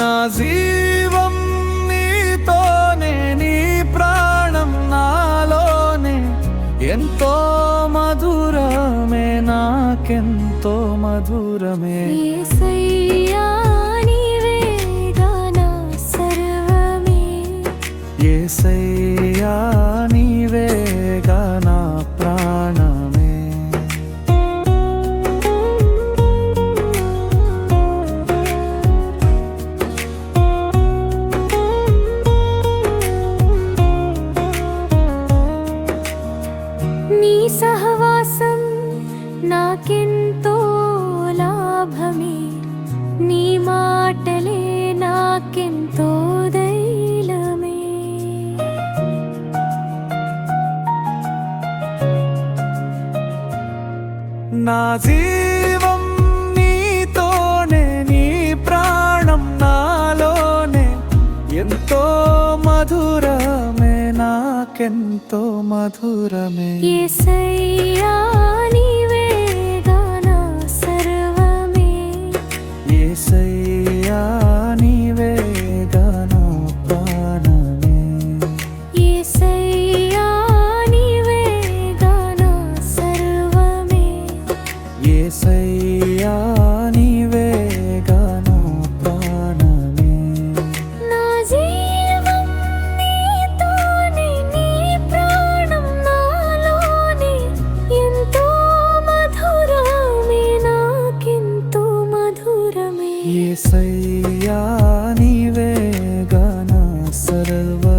నా జీవం నీతోనే నీ ప్రాణం నాలోనే. ఎంతో మధురమే నాకెంతో మధురమే. ఏ సయ్యా నీ సహవాసం నాకెంతో లాభమే. నీ మాటలే నాకెంతో దైలమే నా జీవం నాకెంతో మధురమే. ఏసయ్యా. సయ్యా నీవేగన సర్వ